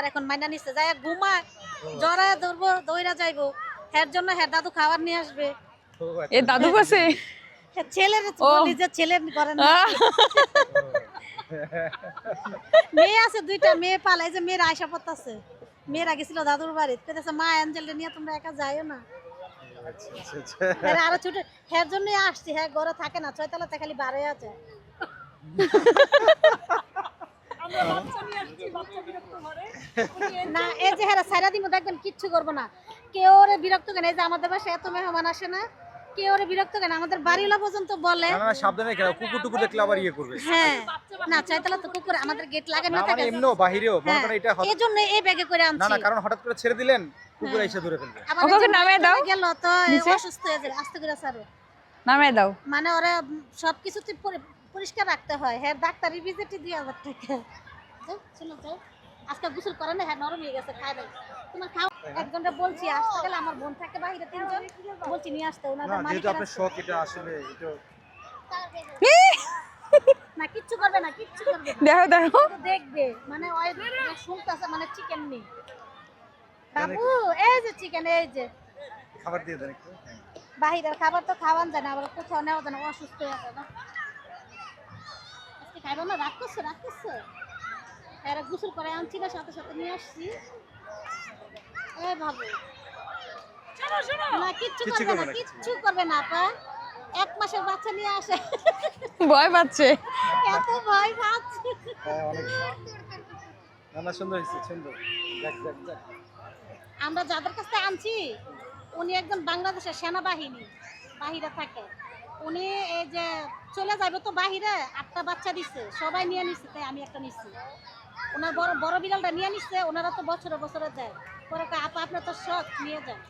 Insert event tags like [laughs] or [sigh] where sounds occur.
আবার এখন মাইনা নিচ্ছে যাই ঘুমায় জড়ায় ধরবো দইরা যাইবো। হের জন্য হের দাদু খাবার নিয়ে আসবে। এ দাদু কাছে ছেলের বলি যে ছেলে করেন না। মেয়ে আছে দুইটা মেয়ে পালে এই যে মেয়ের আয়সা পড়তাছে। মেয়েরা গেছিল দাদুর বাড়িতে পেতেছে মা অ্যাঞ্জেলটা নিয়ে তোমরা একা যাইও না। আরও ছোট হের জন্যই আসছি হ্যাঁ ঘরে থাকে না ছয়তলাতে খালি বারে আছে না এই যে হ্যাঁ সারা দিন দেখবেন কিচ্ছু করব না। কেউ ওরে বিরক্ত কেন এই যে আমাদের বাসায় এত মেহমান আসে না কেউ ওরে বিরক্ত কেন আমাদের বাড়িওয়ালা পর্যন্ত বলে না, না, না, সাবধানে খেলা কুকুর টুকুর দেখলে আবার ইয়ে করবে। হ্যাঁ না ছয়তলা তো কুকুর আমাদের গেট লাগানো মানে থাকে। এমনিও বাহিরেও মনে হ্যাঁ করেন এটা হঠাৎ- এই ব্যাগে করে আনছি না কারণ হঠাৎ করে ছেড়ে দিলেন কুকুর এসে ধরে ফেলবে। ওকে এই যে নামিয়ে মাঝখানে দাও। গেল তো অসুস্থ হয়ে যাবে আস্তে করে ছাড়ো। নামে দাও। মানে ওরা সব কিছুতে পরিষ্কার রাখতে হয়। হ্যাঁ ডাক্তার টাকা চলো যাও। আজকে গোসল করে না হ্যাঁ নরম হয়ে গেছে দাও তোমার খাও। একজনটা বলছি আসতে গেলে আমার বোন থাকে বাইরে তিনজন বলছি নিয়ে আসতে না ওনাদের যেহেতু আপনার শখ এটা আসলে এটা [laughs] না কিচ্ছু করবে না কিচ্ছু করবে দেখো দেখো। দেখবে মানে ওই শুনতেছে মানে চিকেন নেই। বাবু এই যে চিকেন এই যে। খাবার দিয়ে দেন একটু হ্যাঁ। বাহিরের খাবার তো খাওয়ান যায় না আবার কোথাও নেওয়া যায় না অসুস্থ হয়ে যায় না আজকে খাইবো না রাগ করছ রাগ করছ? এরা গোসল করে আনছি না সাথে সাথে নিয়ে আসছি। এ ভাবু। না কিচ্ছু করবে না কিচ্ছু করবে না আপা। এক মাসের বাচ্চা নিয়ে আসে। ভয় পাচ্ছে। এত ভয় পাচ্ছে। হ্যাঁ, অনেক না না সুন্দর হয়েছে সুন্দর। দেখ দেখ দেখ। আমরা যাদের কাছ থেকে আনছি উনি একজন বাংলাদেশের সেনাবাহিনী। বাহিরে থাকে। উনি এই যে চলে যাবে তো বাহিরে, আটটা বাচ্চা দিচ্ছে সবাই নিয়ে নিচ্ছে তাই আমি একটা নিচ্ছি ওনার বড় বড় বিড়ালটা নিয়ে নিচ্ছে ওনারা তো বছরে বছরে যায় পরে আপা, আপনার তো শখ, নিয়ে যান।